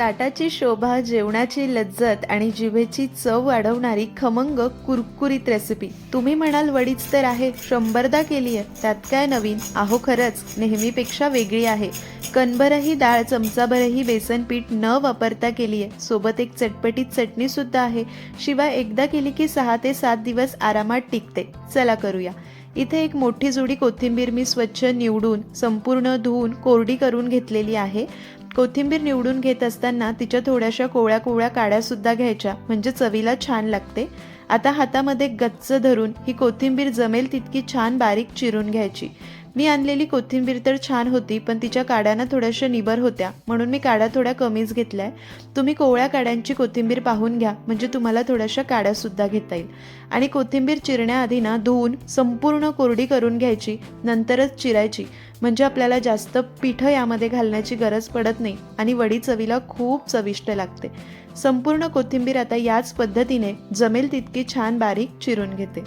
ताटाची शोभा जेवणाची लज्जत आणि जिभेची चव वाढवणारी खमंग कुरकुरीत रेसिपी तुम्ही म्हणाल वडीच तर आहे शंभरदा केली आहे त्यात काय नवीन? आहो खरंच नेहमीपेक्षा वेगळी आहे. कणभरही डाळ चमचाभरही बेसन पीठ न वापरता केली आहे सोबत एक चटपटीत चटणी सुद्धा आहे. शिवाय एकदा केली की सहा ते सात दिवस आरामात टिकते. चला करूया. इथे एक मोठी जुडी कोथिंबीर मी स्वच्छ निवडून संपूर्ण धुवून कोरडी करून घेतलेली आहे. कोथिंबीर निवडून घेत असताना तिच्या थोड्याशा कोवळ्या कोवळ्या काड्या सुद्धा घ्यायच्या म्हणजे चवीला छान लागते. आता हातामध्ये गच्च धरून ही कोथिंबीर जमेल तितकी छान बारीक चिरून घ्यायची. मी आणलेली कोथिंबीर तर छान होती पण तिच्या काड्यानं थोड्याशा निबर होत्या. म्हणून मी काड्या थोड्या कमीच घेतल्या तुम्ही कोवळ्या काड्यांची कोथिंबीर पाहून घ्या म्हणजे तुम्हाला थोड्याशा काड्यासुद्धा घेता येईल. आणि कोथिंबीर चिरण्याआधी ना धुवून संपूर्ण कोरडी करून घ्यायची नंतरच चिरायची. म्हणजे आपल्याला जास्त पिठं यामध्ये घालण्याची गरज पडत नाही आणि वडी चवीला खूप चविष्ट लागते. संपूर्ण कोथिंबीर आता याच पद्धतीने जमेल तितकी छान बारीक चिरून घेते.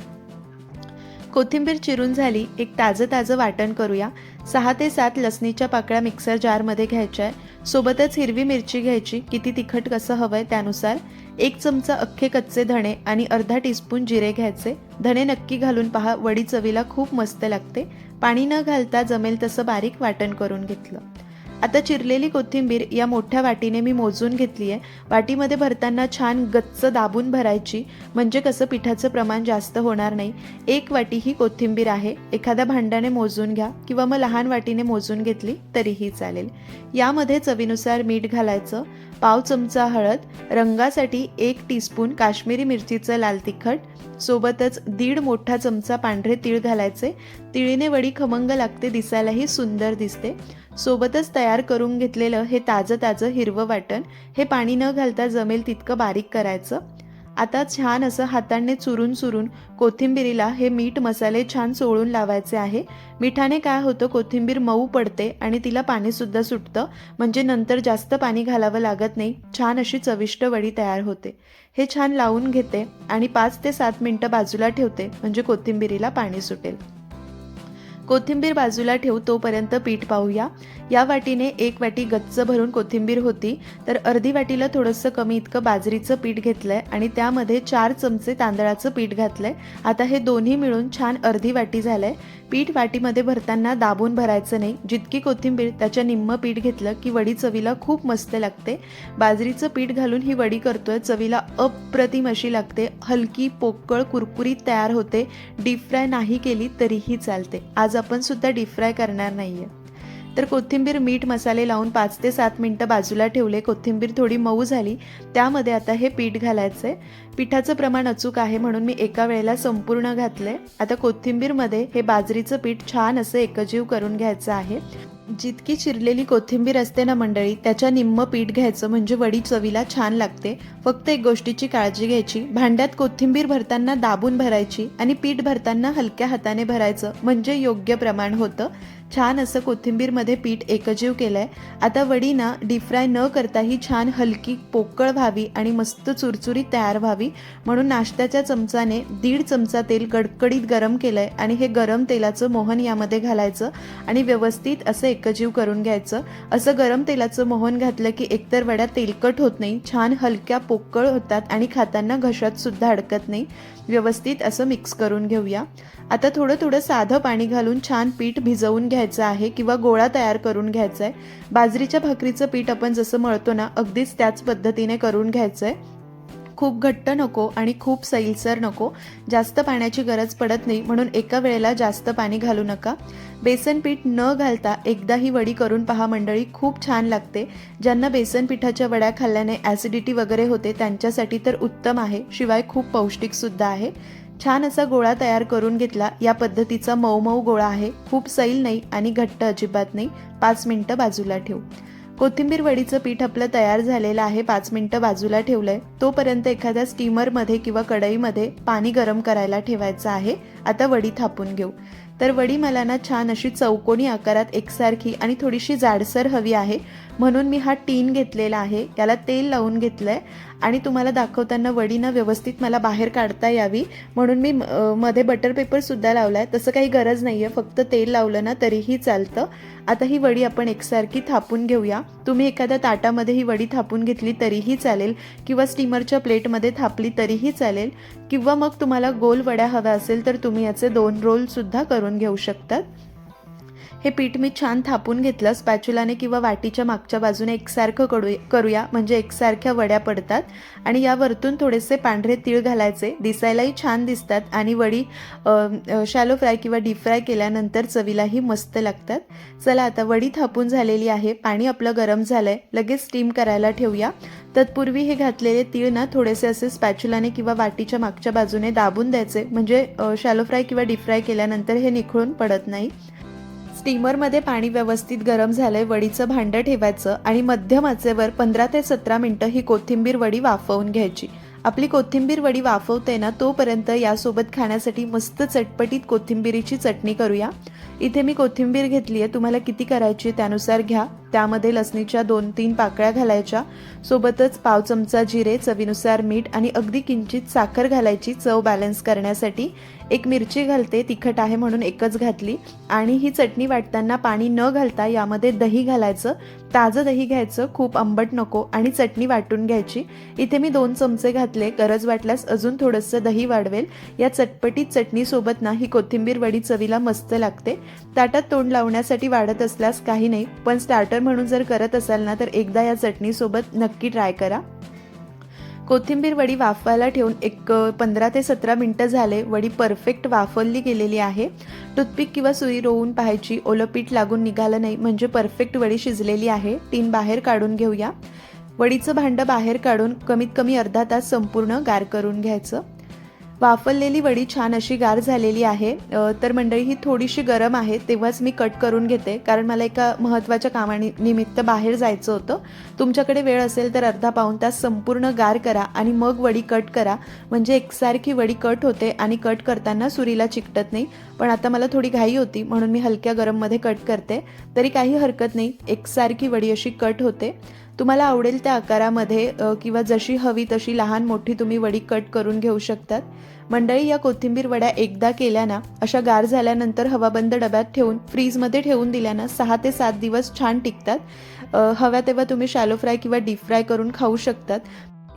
कोथिंबीर चिरून झाली एक ताजं ताजं वाटण करूया. सहा ते सात लसणीच्या पाकळ्या मिक्सर जारमध्ये घ्यायच्या आहे. सोबतच हिरवी मिरची घ्यायची किती तिखट कसं हवं आहे त्यानुसार. एक चमचा अख्खे कच्चे धणे आणि अर्धा टीस्पून जिरे घ्यायचे. धणे नक्की घालून पहा वडी चवीला खूप मस्त लागते. पाणी न घालता जमेल तसं बारीक वाटण करून घेतलं. आता चिरलेली कोथिंबीर या मोठ्या वाटीने मी मोजून घेतली आहे. वाटीमध्ये भरताना छान गच्च दाबून भरायची. म्हणजे कसं पिठाचं प्रमाण जास्त होणार नाही. एक वाटी ही कोथिंबीर आहे. एखाद्या भांड्याने मोजून घ्या किंवा मग लहान वाटीने मोजून घेतली तरीही चालेल. यामध्ये चवीनुसार मीठ घालायचं. पाव चमचा हळद. रंगासाठी एक टीस्पून काश्मीरी मिरचीचं लाल तिखट. सोबतच दीड मोठा चमचा पांढरे तीळ घालायचे. तिळीने वडी खमंग लागते दिसायलाही सुंदर दिसते. सोबतच तयार करून घेतलेलं हे ताजं ताजं हिरवं वाटण हे पाणी न घालता जमेल तितकं बारीक करायचं. आता छान असं हाताने चुरून चुरून कोथिंबीरीला हे मीठ मसाले छान चोळून लावायचे आहे. मिठाने काय होतं कोथिंबीर मऊ पडते आणि तिला पाणीसुद्धा सुटतं म्हणजे नंतर जास्त पाणी घालावं लागत नाही छान अशी चविष्ट वडी तयार होते. हे छान लावून घेते आणि पाच ते सात मिनटं बाजूला ठेवते म्हणजे कोथिंबीरीला पाणी सुटेल. कोथिंबीर बाजूला ठेवू तोपर्यंत पीठ पाहूया. या वाटीने एक वाटी गच्च भरून कोथिंबीर होती तर अर्धी वाटीला थोडंसं कमी इतकं बाजरीचं पीठ घेतलंय आणि त्यामध्ये चार चमचे तांदळाचं पीठ घातलंय. आता हे दोन्ही मिळून छान अर्धी वाटी झालंय. पीठ वाटीमध्ये भरताना दाबून भरायचं नाही. जितकी कोथिंबीर त्याच्या निम्म पीठ घेतलं की वडी चवीला खूप मस्त लागते. बाजरीचं पीठ घालून ही वडी करतोय चवीला अप्रतिम अशी लागते. हलकी पोकळ कुरकुरीत तयार होते. डीप फ्राय नाही केली तरीही चालते. आज आपण सुद्धा डीपफ्राय करणार नाही आहे तर कोथिंबीर मीठ मसाले लावून पाच ते सात मिनटं बाजूला ठेवले. कोथिंबीर थोडी मऊ झाली. त्यामध्ये आता हे पीठ घालायचं आहे पिठाचं प्रमाण अचूक आहे म्हणून मी एका वेळेला संपूर्ण घातलंय. आता कोथिंबीरमध्ये हे बाजरीचं पीठ छान असं एकजीव करून घ्यायचं आहे. जितकी चिरलेली कोथिंबीर असते ना मंडळी त्याच्या निम्म पीठ घ्यायचं म्हणजे वडी चवीला छान लागते. फक्त एक गोष्टीची काळजी घ्यायची. भांड्यात कोथिंबीर भरताना दाबून भरायची आणि पीठ भरताना हलक्या हाताने भरायचं म्हणजे योग्य प्रमाण होतं. छान असं कोथिंबीरमध्ये पीठ एकजीव केलंय. आता वडीना ना न करता ही छान हलकी पोकळ व्हावी आणि मस्त चुरचुरी तयार व्हावी म्हणून नाश्त्याच्या चमचाने दीड चमचा तेल कडकडीत गरम केलंय आणि हे गरम तेलाचं मोहन यामध्ये घालायचं आणि व्यवस्थित असं एकजीव करून घ्यायचं. असं गरम तेलाचं मोहन घातलं की एकतर वड्या तेलकट होत नाही छान हलक्या पोकळ होतात आणि खाताना घशात सुद्धा अडकत नाही. व्यवस्थित असं मिक्स करून घेऊया. आता थोडं थोडं साधं पाणी घालून छान पीठ भिजवून घ्या घ्यायचं आहे किंवा गोळा तयार करून घ्यायचा आहे बाजरीच्या भाकरीचं पीठ आपण जसं मळतो ना अगदीच त्याच पद्धतीने करून घ्यायचं आहे खूप घट्ट नको आणि खूप सैलसर नको. जास्त पाण्याची गरज पडत नाही म्हणून एका वेळेला जास्त पाणी घालू नका. बेसन पीठ न घालता एकदा ही वडी करून पहा मंडळी खूप छान लागते. ज्यांना बेसन पिठाच्या वड्या खाल्ल्याने ॲसिडिटी वगैरे होते त्यांच्यासाठी तर उत्तम आहे शिवाय खूप पौष्टिकसुद्धा आहे. छान असा गोळा तयार करून घेतला. या पद्धतीचा मऊ मऊ गोळा आहे. खूप सैल नाही आणि घट्ट अजिबात नाही. पाच मिनटं बाजूला ठेवू. कोथिंबीर वडीचं पीठ आपलं तयार झालेलं आहे. पाच मिनटं बाजूला ठेवलंय. तोपर्यंत एखाद्या स्टीमरमध्ये किंवा कढईमध्ये पाणी गरम करायला ठेवायचं आहे. आता वडी थापून घेऊ. तर वडी मला ना छान अशी चौकोनी आकारात एकसारखी आणि थोडीशी जाडसर हवी आहे. म्हणून मी हा टीन घेतलेला आहे. याला तेल लावून घेतलं आहे आणि तुम्हाला दाखवताना वडीनं व्यवस्थित मला बाहेर काढता यावी. म्हणून मी मध्ये बटर पेपरसुद्धा लावला आहे तसं काही गरज नाही आहे फक्त तेल लावलं ना तरीही चालतं. आता ही वडी आपण एकसारखी थापून घेऊया. तुम्ही एखाद्या ताटामध्ये ही वडी थापून घेतली तरीही चालेल. किंवा स्टीमरच्या प्लेटमध्ये थापली तरीही चालेल. किंवा मग तुम्हाला गोल वड्या हव्या असेल तर तुम्ही तुम्ही याचे दोन रोलसुद्धा करून घेऊ शकतात. हे पीठ मी छान थापून घेतलं. स्पॅच्युलाने किंवा वाटीच्या मागच्या बाजूने एकसारखं करू करूया. म्हणजे एकसारख्या वड्या पडतात. आणि या वरतून थोडेसे पांढरे तीळ घालायचे. दिसायलाही छान दिसतात. आणि वडी शॅलो फ्राय किंवा डीप फ्राय केल्यानंतर चवीलाही मस्त लागतात. चला आता वडी थापून झालेली आहे. पाणी आपलं गरम झालं आहे लगेच स्टीम करायला ठेवूया. तत्पूर्वी हे घातलेले तीळ ना थोडेसे असे स्पॅच्युलाने किंवा वाटीच्या मागच्या बाजूने दाबून द्यायचे. म्हणजे शॅलो फ्राय किंवा डीप फ्राय केल्यानंतर हे निखळून पडत नाही. स्टीमरमध्ये पाणी व्यवस्थित गरम झालंय वडीचं भांडं ठेवायचं आणि मध्यम आचेवर पंधरा ते सतरा मिनटं ही कोथिंबीर वडी वाफवून घ्यायची. आपली कोथिंबीर वडी वाफवते ना तोपर्यंत यासोबत खाण्यासाठी मस्त चटपटीत कोथिंबीरीची चटणी करूया. इथे मी कोथिंबीर घेतली आहे तुम्हाला किती करायची आहे त्यानुसार घ्या. त्यामध्ये लसणीच्या दोन तीन पाकळ्या घालायच्या. सोबतच पाव चमचा जिरे चवीनुसार मीठ आणि अगदी किंचित साखर घालायची चव बॅलन्स करण्यासाठी. एक मिरची घालते तिखट आहे म्हणून एकच घातली. आणि ही चटणी वाटताना पाणी न घालता यामध्ये दही घालायचं. ताजं दही घ्यायचं खूप आंबट नको आणि चटणी वाटून घ्यायची. इथे मी दोन चमचे घातले गरज वाटल्यास अजून थोडंसं दही वाढवेल. या चटपटीत चटणीसोबत ना ही कोथिंबीर वडी चवीला मस्त लागते. ताटात तोंड लावण्यासाठी वाढत असल्यास काही नाही पण स्टार्टर म्हणून जर करत असाल ना तर एकदा या चटणीसोबत नक्की ट्राय करा. कोथिंबीर वडी वाफवायला ठेवून एक पंधरा ते सतरा मिनटं झाले. वडी परफेक्ट वाफवली गेलेली आहे. टूथपिक किंवा सुई रोवून पाहायची. ओलं पीठ लागून निघालं नाही म्हणजे परफेक्ट वडी शिजलेली आहे. टीन बाहेर काढून घेऊया. वडीचं भांडं बाहेर काढून कमीत कमी अर्धा तास संपूर्ण गार करून घ्यायचं. वाफवलेली वडी छान अशी गार झालेली आहे. तर मंडळी ही थोडीशी गरम आहे तेव्हाच मी कट करून घेते कारण मला एका महत्त्वाच्या कामानिमित्त बाहेर जायचं होतं. तुमच्याकडे वेळ असेल तर अर्धा पाऊण तास संपूर्ण गार करा आणि मग वडी कट करा. म्हणजे एकसारखी वडी कट होते आणि कट करताना सुरीला चिकटत नाही. पण आता मला थोडी घाई होती म्हणून मी हलक्या गरममध्ये कट करते. तरी काही हरकत नाही एकसारखी वडी अशी कट होते. तुम्हाला आवडेल त्या आकारामध्ये किंवा जशी हवी तशी लहान मोठी तुम्ही वडी कट करून घेऊ शकतात. मंडळी या कोथिंबीर वड्या एकदा केल्या ना अशा गार झाल्यानंतर हवाबंद डब्यात ठेवून फ्रीजमध्ये ठेवून दिल्या ना सहा ते सात दिवस छान टिकतात. हव्या तेव्हा तुम्ही शॅलो फ्राय किंवा डीप फ्राय करून खाऊ शकतात.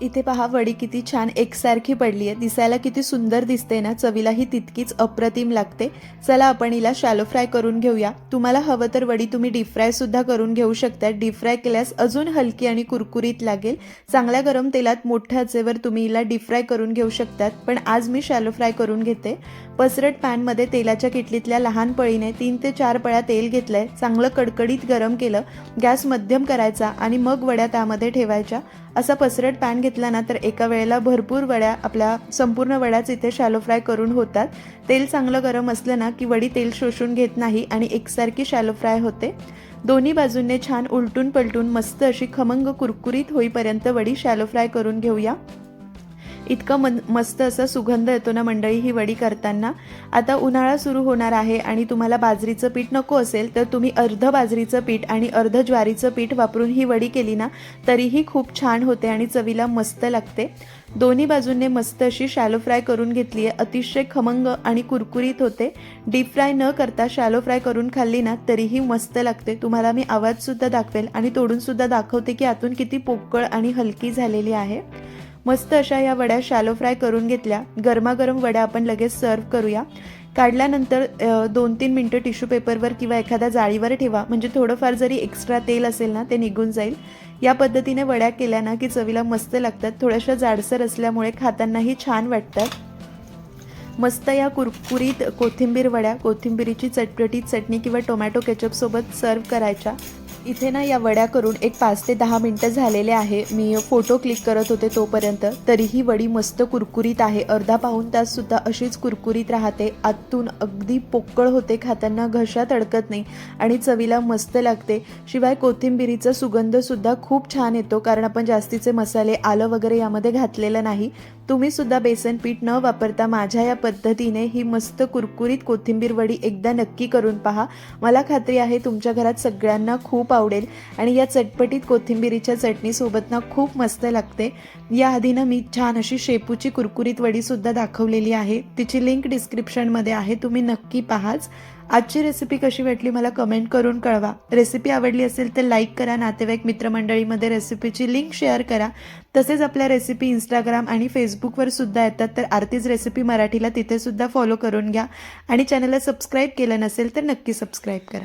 इथे पहा वडी किती छान एकसारखी पडली आहे. दिसायला किती सुंदर दिसते ना. चवीलाही तितकीच अप्रतिम लागते. चला आपण हिला शॅलो फ्राय करून घेऊया. तुम्हाला हवं तर वडी तुम्ही डीप फ्राय सुद्धा करून घेऊ शकता. डीप फ्राय केल्यास अजून हलकी आणि कुरकुरीत लागेल. चांगल्या गरम तेलात मोठ्या आचेवर तुम्ही हिला डीप फ्राय करून घेऊ शकतात. पण आज मी शॅलो फ्राय करून घेते. पसरट पॅनमध्ये तेलाच्या किटलीतल्या लहान पळीने तीन ते चार पळ्या तेल घेतलंय. चांगलं कडकडीत गरम केलं. गॅस मध्यम करायचा आणि मग वड्या त्यामध्ये ठेवायच्या. असा पसरट पॅन घेतला ना तर एका वेळेला भरपूर वड्या आपल्या संपूर्ण वड्याच इथे शॅलो फ्राय करून होतात. तेल चांगलं गरम असलं ना की वडी तेल शोषून घेत नाही आणि एकसारखी शॅलो फ्राय होते. दोन्ही बाजूंनी छान उलटून पलटून मस्त अशी खमंग कुरकुरीत होईपर्यंत वडी शॅलो फ्राय करून घेऊया. इतकं मन मस्त असा सुगंध येतो ना मंडळी ही वडी करताना. आता उन्हाळा सुरू होणार आहे आणि तुम्हाला बाजरीचं पीठ नको असेल तर तुम्ही अर्ध बाजरीचं पीठ आणि अर्ध ज्वारीचं पीठ वापरून ही वडी केली ना तरीही खूप छान होते आणि चवीला मस्त लागते. दोन्ही बाजूंनी मस्त अशी शॅलो फ्राय करून घेतली आहे. अतिशय खमंग आणि कुरकुरीत होते. डीप फ्राय न करता शॅलो फ्राय करून खाल्ली ना तरीही मस्त लागते. तुम्हाला मी आवाजसुद्धा दाखवेल आणि तोडूनसुद्धा दाखवते की आतून किती पोकळ आणि हलकी झालेली आहे. मस्त अशा या वड्या शॅलो फ्राय करून घेतल्या. गरमागरम वड्या आपण लगेच सर्व करूया. काढल्यानंतर दोन तीन मिनटं टिश्यू पेपरवर किंवा एखाद्या जाळीवर ठेवा. म्हणजे थोडंफार जरी एक्स्ट्रा तेल असेल ना ते निघून जाईल. या पद्धतीने वड्या केल्या ना की चवीला मस्त लागतात. थोड्याशा जाडसर असल्यामुळे खातानाही छान वाटतात. मस्त या कुरकुरीत कोथिंबीर वड्या कोथिंबिरीची चटपटीत चटणी किंवा टोमॅटो केचपसोबत सर्व करायच्या. इथे ना या वड्या करून एक पाच ते दहा मिनटं झालेले आहे. मी फोटो क्लिक करत होते तोपर्यंत. तरीही वडी मस्त कुरकुरीत आहे. अर्धा पाहून तास सुद्धा अशीच कुरकुरीत राहते. आतून अगदी पोकळ होते खाताना घशात अडकत नाही आणि चवीला मस्त लागते. शिवाय कोथिंबिरीचा सुगंध सुद्धा खूप छान येतो. कारण आपण जास्तीचे मसाले आलं वगैरे यामध्ये घातलेलं नाही. तुम्ही सुद्धा बेसन पीठ न वापरता माझ्या या पद्धतीने ही मस्त कुरकुरीत कोथिंबीर वडी एकदा नक्की करून पहा. मला खात्री आहे तुमच्या घरात सगळ्यांना खूप आवडेल. आणि या चटपटीत कोथिंबिरीच्या चटणीसोबत ना खूप मस्त लागते. याआधी ना मी छान अशी शेपूची कुरकुरीत वडीसुद्धा दाखवलेली आहे. तिची लिंक डिस्क्रिप्शनमध्ये आहे. तुम्ही नक्की पाहाच. आजची रेसिपी कशी वाटली मला कमेंट करून कळवा. रेसिपी आवडली असेल तर लाईक करा नातेवाईक मित्रमंडळीमध्ये रेसिपीची लिंक शेअर करा. तसेच आपल्या रेसिपी इंस्टाग्राम आणि फेसबुकवर सुद्धा येतात. तर आरतीच रेसिपी मराठीला तिथे सुद्धा फॉलो करून घ्या. आणि चॅनलला सबस्क्राईब केलं नसेल तर नक्की सबस्क्राईब करा.